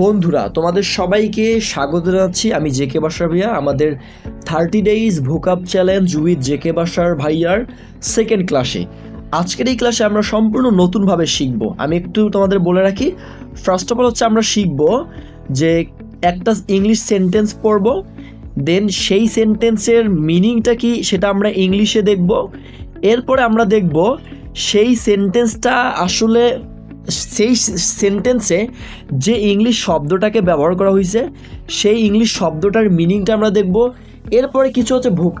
বন্ধুরা, তোমাদের সবাইকে স্বাগত জানাচ্ছি আমি জেকে বাসার ভাইয়া, আমাদের thirty days vocab challenge with JK Basar ভাইয়ার সেকেন্ড ক্লাসে আজকের এই ক্লাসে আমরা সম্পূর্ণ নতুনভাবে শিখব। আমি একটু তোমাদের বলে রাখি ফার্স্ট অফ অল হচ্ছে আমরা শিখব যে একটা ইংলিশ সেন্টেন্স পড়ব দেন সেই সেন্টেন্সের মিনিংটা কি সেটা আমরা ইংলিশে দেখব, এরপরে আমরা দেখব সেই সেন্টেন্সটা আসলে সেই সেন্টেন্সে যে ইংলিশ শব্দটাকে ব্যবহার করা হয়েছে, সেই ইংলিশ শব্দটার মিনিংটা আমরা দেখব। এরপরে কিছু হচ্ছে ভোক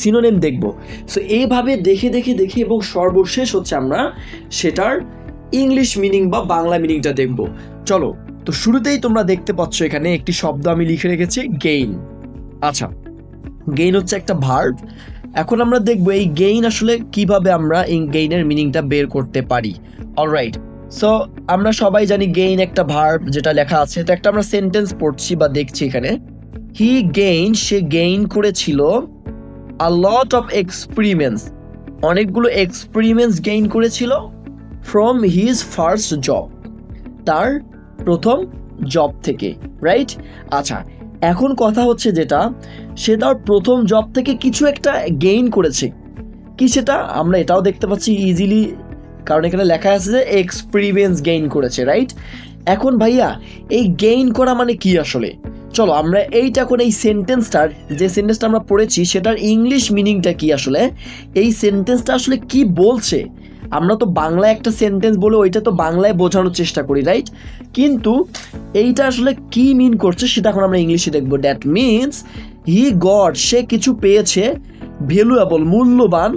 সিনোনেম দেখব। সো এইভাবে দেখে দেখে দেখে এবং সর্বশেষ হচ্ছে আমরা সেটার ইংলিশ মিনিং বা বাংলা মিনিংটা দেখব। চলো, তো শুরুতেই তোমরা দেখতে পাচ্ছ এখানে একটি শব্দ আমি লিখে রেখেছি গেইন আচ্ছা গেইন হচ্ছে একটা ভার্ব এখন আমরা দেখব এই গেইন আসলে কীভাবে আমরা এই গেইনের মিনিংটা বের করতে পারি। অলরাইট সো আমরা সবাই জানি গেইন একটা ভার্ব যেটা লেখা আছে, তো একটা আমরা সেন্টেন্স পড়ছি বা দেখছি এখানে। হি গেইন সে গেইন করেছিল আ লট অফ এক্সপেরিমেন্টস অনেকগুলো এক্সপেরিমেন্টস গেইন করেছিল ফ্রম হিজ ফার্স্ট জব তার প্রথম জব থেকে রাইট আচ্ছা এখন কথা হচ্ছে যেটা, সে তার প্রথম জব থেকে কিছু একটা গেইন করেছে। কি সেটা? আমরা এটাও দেখতে পাচ্ছি ইজিলি কারণ এখানে লেখা আছে যে এক্সপিরিয়েন্স গেইন করেছে রাইট এখন ভাইয়া, এই গেইন করা মানে কি আসলে? চলো, আমরা এইটা এখন এই সেন্টেন্সটার যে সেন্টেন্সটা আমরা পড়েছি, সেটার ইংলিশ মিনিংটা কি আসলে? এই সেন্টেন্সটা আসলে কি বলছে? আমরা তো বাংলায় একটা সেন্টেন্স বলে ওইটা তো বাংলায় বোঝানোর চেষ্টা করি রাইট কিন্তু এইটা আসলে কি মিন করছে সেটা এখন আমরা ইংলিশে দেখব। দ্যাট মিনস হি গড সে কিছু পেয়েছে ভ্যালুয়েবল মূল্যবান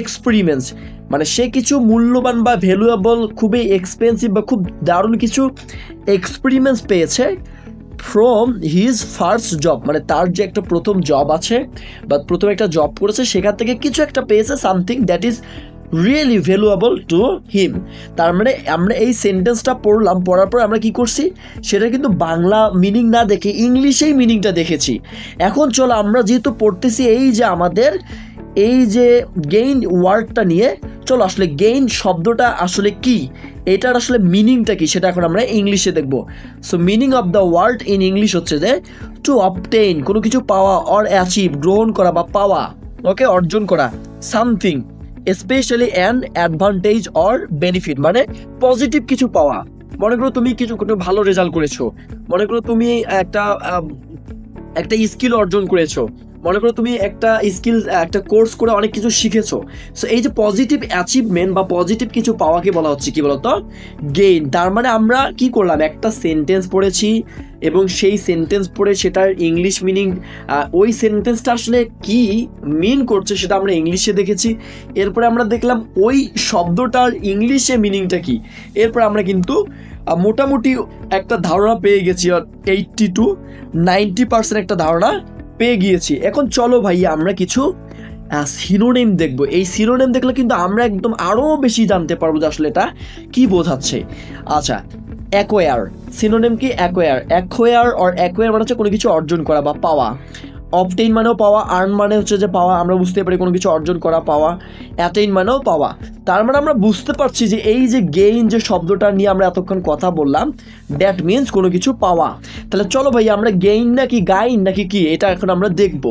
এক্সপেরিমেন্টস মানে সে কিছু মূল্যবান বা ভ্যালুয়েবল খুবই এক্সপেন্সিভ বা খুব দারুণ কিছু এক্সপেরিমেন্টস পেয়েছে ফ্রম হিজ ফার্স্ট জব মানে তার যে একটা প্রথম জব আছে বা প্রথম একটা জব করেছে, সেখান থেকে কিছু একটা পেয়েছে something that is really valuable to him তার মানে আমরা এই সেন্টেন্সটা পড়লাম, পড়ার পর আমরা কি করছি? সেটা কিন্তু বাংলা মিনিং না দেখে, ইংলিশেই মিনিংটা দেখেছি। এখন চলো আমরা যেহেতু পড়তেছি এই যে আমাদের, এই যে গেইন ওয়ার্ডটা নিয়ে চলো আসলে গেইন শব্দটা আসলে কি? এটার আসলে মিনিংটা কি? সেটা এখন আমরা ইংলিশে দেখব। So meaning of the word in English হচ্ছে যে টু অবটেইন কোনো কিছু পাওয়া অর অ্যাচিভ গ্রহণ করা বা পাওয়া ওকে অর্জন করা something specially an advantage or benefit মানে পজিটিভ কিছু পাওয়া। মনে করো তুমি কিছু, কোনো ভালো রেজাল্ট করেছ। মনে করো তুমি একটা একটা স্কিল অর্জন করেছ। মনে করো তুমি একটা স্কিল একটা কোর্স করে অনেক কিছু শিখেছো। সো এই যে পজিটিভ অ্যাচিভমেন্ট বা পজিটিভ কিছু পাওয়াকে বলা হচ্ছে, কি বলতো? গেইন তার মানে আমরা কি করলাম? একটা সেন্টেন্স পড়েছি এবং সেই সেন্টেন্স পড়ে সেটার ইংলিশ মিনিং ওই সেন্টেন্সটা আসলে কি মিন করছে সেটা আমরা ইংলিশে দেখেছি। এরপরে আমরা দেখলাম ওই শব্দটার ইংলিশে মিনিংটা কি? এরপর আমরা কিন্তু মোটামুটি একটা ধারণা পেয়ে গেছি এইটটি টু নাইনটি পার্সেন্ট একটা ধারণা পেয়ে গিয়েছি। এখন চলো ভাইয়া, আমরা কিছু সিনোনেম দেখব। এই সিনোনেম দেখলে কিন্তু আমরা একদম আরও বেশি জানতে পারব যে আসলে এটা কী বোঝাচ্ছে। আচ্ছা অ্যাকোয়ার সিনোনেম কি? অ্যাকোয়ার অ্যাকোয়ার অর অ্যাকোয়ার মানে হচ্ছে কোনো কিছু অর্জন করা বা পাওয়া। অবটেইন মানেও পাওয়া আর্ন মানে হচ্ছে যে পাওয়া, আমরা বুঝতে পারি কোনো কিছু অর্জন করা, পাওয়া অ্যাটেইন মানেও পাওয়া। তার মানে আমরা বুঝতে পারছি যে এই যে গেইন যে শব্দটা নিয়ে আমরা এতক্ষণ কথা বললাম দ্যাট মিনস কোনো কিছু পাওয়া। তাহলে চলো ভাই, আমরা গেইন নাকি গাইন নাকি কি, এটা এখন আমরা দেখব।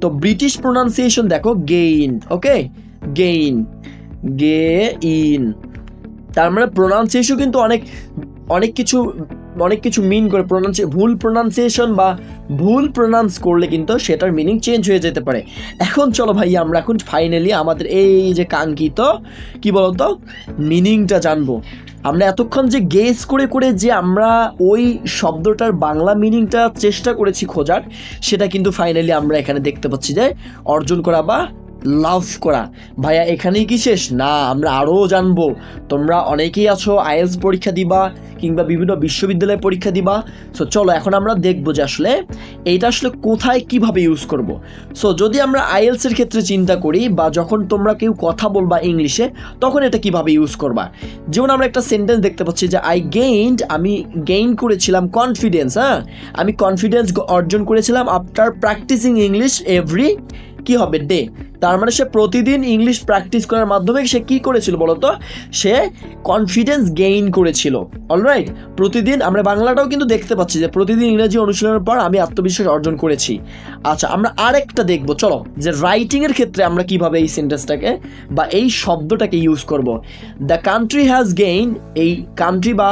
তো ব্রিটিশ প্রোনাউন্সিয়েশন দেখো gain okay gain gain তার মানে প্রোনাউন্সিয়েশন কিন্তু অনেক অনেক কিছু অনেক কিছু মিন করে প্রোনাউন্সি ভুল প্রোনাউন্সিয়েশন বা ভুল প্রোনাউন্স করলে কিন্তু সেটার মিনিং চেঞ্জ হয়ে যেতে পারে। এখন চলো ভাই আমরা এখন ফাইনালি আমাদের এই যে কাঙ্ক্ষিত, কি বলতো? মিনিংটা জানব। আমরা এতক্ষণ যে গেস করে করে যে আমরা ওই শব্দটার বাংলা মিনিংটা চেষ্টা করেছি খোঁজার, সেটা কিন্তু ফাইনালি আমরা এখানে দেখতে পাচ্ছি যে অর্জন করা বা লাভ করা। ভাইয়া, এখানেই কি শেষ? না, আমরা আরও জানব। তোমরা অনেকেই আছো, আইএলস পরীক্ষা দিবা কিংবা বিভিন্ন বিশ্ববিদ্যালয়ে পরীক্ষা দিবা। সো চলো, এখন আমরা দেখব যে আসলে এইটা আসলে কোথায় কীভাবে ইউজ করব। সো যদি আমরা আইএলসের ক্ষেত্রে চিন্তা করি বা যখন তোমরা কেউ কথা বলবা ইংলিশে, তখন এটা কীভাবে ইউজ করবা? যেমন আমরা একটা সেন্টেন্স দেখতে পাচ্ছি যে আই গেইনড আমি গেইন করেছিলাম কনফিডেন্স হ্যাঁ? আমি কনফিডেন্স অর্জন করেছিলাম আফটার প্র্যাকটিসিং ইংলিশ এভরি কি হবে ডে? তার মানে সে প্রতিদিন ইংলিশ প্র্যাকটিস করার মাধ্যমে সে কি করেছিল বলতো? সে কনফিডেন্স গেইন করেছিল। অলরাইট প্রতিদিন, আমরা বাংলাটাও কিন্তু দেখতে পাচ্ছি যে প্রতিদিন ইংরেজি অনুশীলনের পর আমি আত্মবিশ্বাস অর্জন করেছি। আচ্ছা আমরা আরেকটা দেখব, চলো। যে রাইটিংয়ের ক্ষেত্রে আমরা কীভাবে এই সেন্টেন্সটাকে বা এই শব্দটাকে ইউজ করব? দ্য কান্ট্রি হ্যাজ গেইন এই কান্ট্রি বা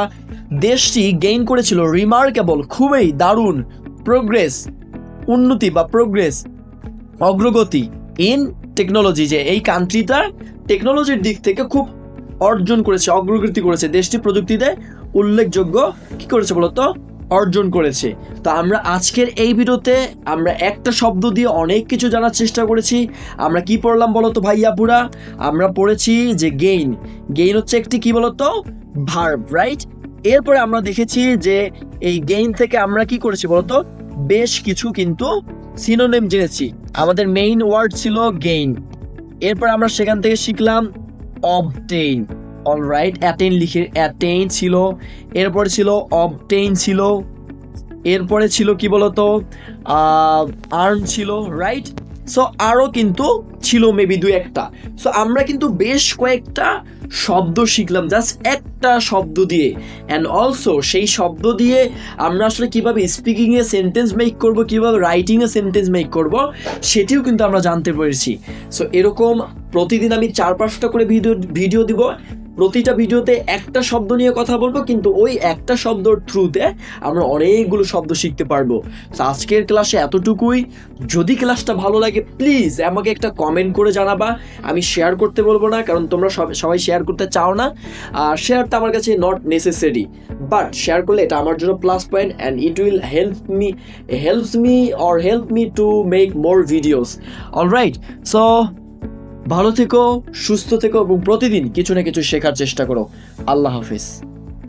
দেশটি গেইন করেছিল রিমার্কেবল খুবই দারুণ প্রোগ্রেস উন্নতি বা প্রোগ্রেস অগ্রগতি ইন টেকনোলজি যে এই কান্ট্রিটা টেকনোলজির দিক থেকে খুব অর্জন করেছে, অগ্রগতি করেছে। দেশটি প্রযুক্তিতে উল্লেখযোগ্য কি করেছে বলতো? অর্জন করেছে। তো আমরা আজকের এই ভিডিওতে আমরা একটা শব্দ দিয়ে অনেক কিছু জানার চেষ্টা করেছি। আমরা কি পড়লাম বলতো ভাইয়াপুরা আমরা পড়েছি যে গেইন গেইন হচ্ছে একটি কি বলতো? ভার্ব রাইট এরপরে আমরা দেখেছি যে এই গেইন থেকে আমরা কি করেছি বলতো? বেশ কিছু কিন্তু সিনোনেম জেনেছি। আমাদের মেইন ওয়ার্ড ছিল গেইন এরপর আমরা সেখান থেকে শিখলাম অবটেইন অল রাইট অ্যাটেইন লিখে অ্যাটেইন ছিল, এরপরে ছিল অবটেইন ছিল, এরপরে ছিল কি বলতো? আর্ন ছিল রাইট সো আরও কিন্তু ছিল মেবি দু একটা। সো আমরা কিন্তু বেশ কয়েকটা শব্দ শিখলাম জাস্ট একটা শব্দ দিয়ে। অ্যান্ড অলসো সেই শব্দ দিয়ে আমরা আসলে কীভাবে স্পিকিংয়ে সেন্টেন্স মেক করব, কীভাবে রাইটিংয়ে সেন্টেন্স মেক করব, সেটিও কিন্তু আমরা জানতে পেরেছি। সো এরকম প্রতিদিন আমি চার পাঁচটা করে ভিডিও ভিডিও দিব। প্রতিটা ভিডিওতে একটা শব্দ নিয়ে কথা বলব, কিন্তু ওই একটা শব্দর থ্রুতে আমরা অনেকগুলো শব্দ শিখতে পারব। তো আজকের ক্লাসে এতটুকুই। যদি ক্লাসটা ভালো লাগে প্লিজ আমাকে একটা কমেন্ট করে জানাবা। আমি শেয়ার করতে বলব না, কারণ তোমরা সব, সবাই শেয়ার করতে চাও না। আর শেয়ারটা আমার কাছে নট নেসেসারি বাট শেয়ার করলে এটা আমার জন্য plus point and it will help me helps me or help me to make more videos alright so ভালো থেকো সুস্থ থেকো এবং প্রতিদিন কিছু না কিছু শেখার চেষ্টা করো। আল্লাহ হাফিজ।